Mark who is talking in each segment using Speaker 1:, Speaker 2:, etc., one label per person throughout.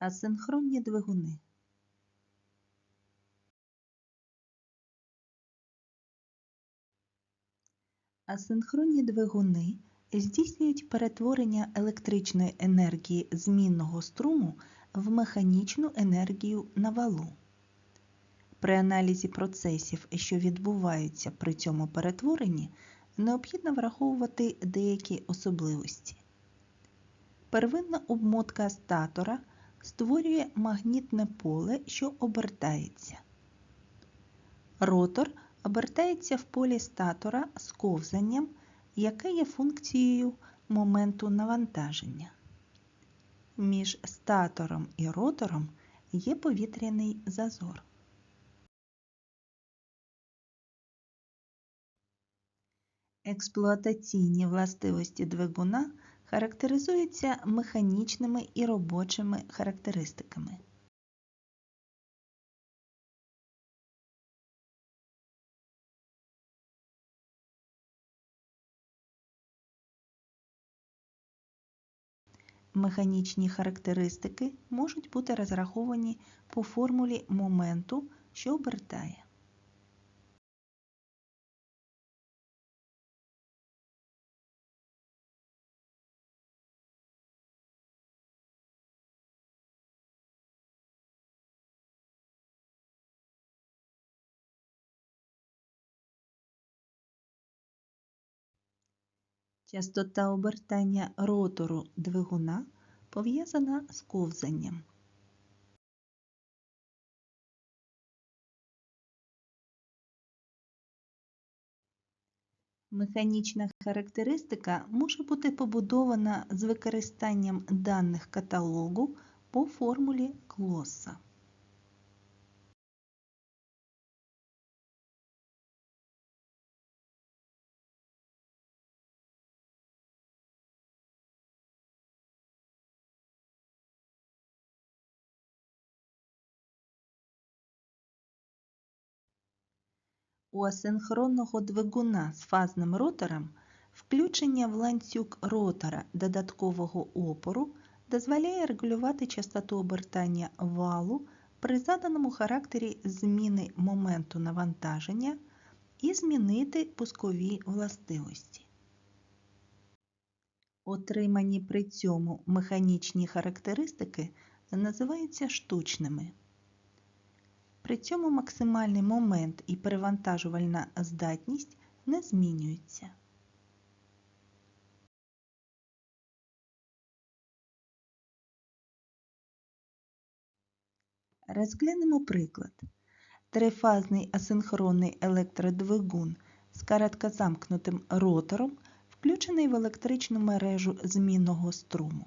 Speaker 1: Асинхронні двигуни. Асинхронні двигуни здійснюють перетворення електричної енергії змінного струму в механічну енергію на валу. При аналізі процесів, що відбуваються при цьому перетворенні, необхідно враховувати деякі особливості. Первинна обмотка статора створює магнітне поле, що обертається. Ротор обертається в полі статора з ковзанням, яке є функцією моменту навантаження. Між статором і ротором є повітряний зазор. Експлуатаційні властивості двигуна характеризуються механічними і робочими характеристиками. Механічні характеристики можуть бути розраховані по формулі моменту, що обертає. Частота обертання ротору двигуна пов'язана з ковзанням. Механічна характеристика може бути побудована з використанням даних каталогу по формулі Клосса. У асинхронного двигуна з фазним ротором включення в ланцюг ротора додаткового опору дозволяє регулювати частоту обертання валу при заданому характері зміни моменту навантаження і змінити пускові властивості. Отримані при цьому механічні характеристики називаються штучними. При цьому максимальний момент і перевантажувальна здатність не змінюються. Розглянемо приклад. Трифазний асинхронний електродвигун з короткозамкнутим ротором включений в електричну мережу змінного струму.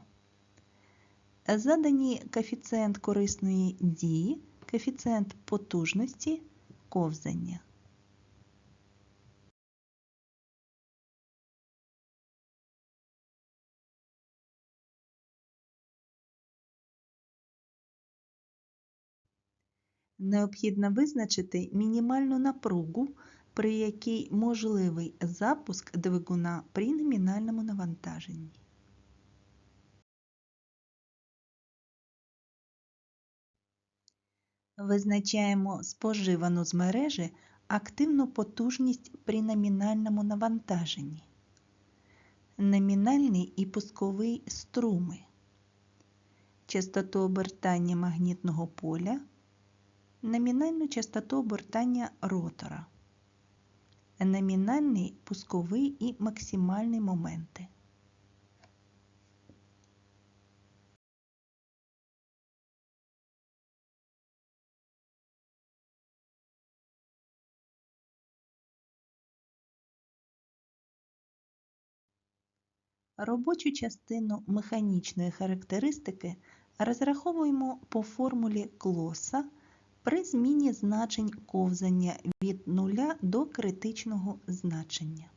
Speaker 1: Задані коефіцієнт корисної дії коефіцієнт потужності ковзання. Необхідно визначити мінімальну напругу, при якій можливий запуск двигуна при номінальному навантаженні. Визначаємо споживану з мережі активну потужність при номінальному навантаженні, номінальний і пусковий струми, частоту обертання магнітного поля, номінальну частоту обертання ротора, номінальний пусковий і максимальний моменти. Робочу частину механічної характеристики розраховуємо по формулі Клоса при зміні значень ковзання від нуля до критичного значення.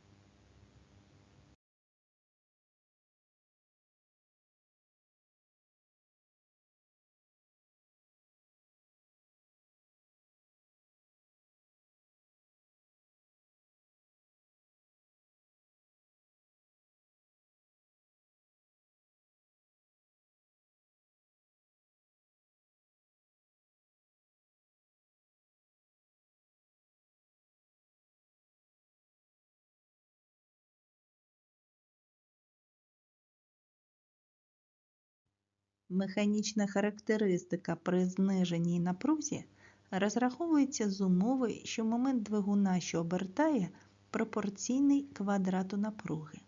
Speaker 1: Механічна характеристика при зниженій напрузі розраховується з умови, що момент двигуна, що обертає, пропорційний квадрату напруги.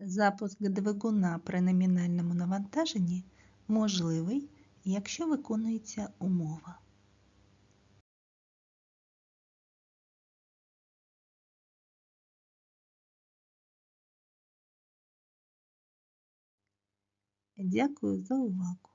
Speaker 1: Запуск двигуна при номінальному навантаженні можливий, якщо виконується умова. Дякую за увагу!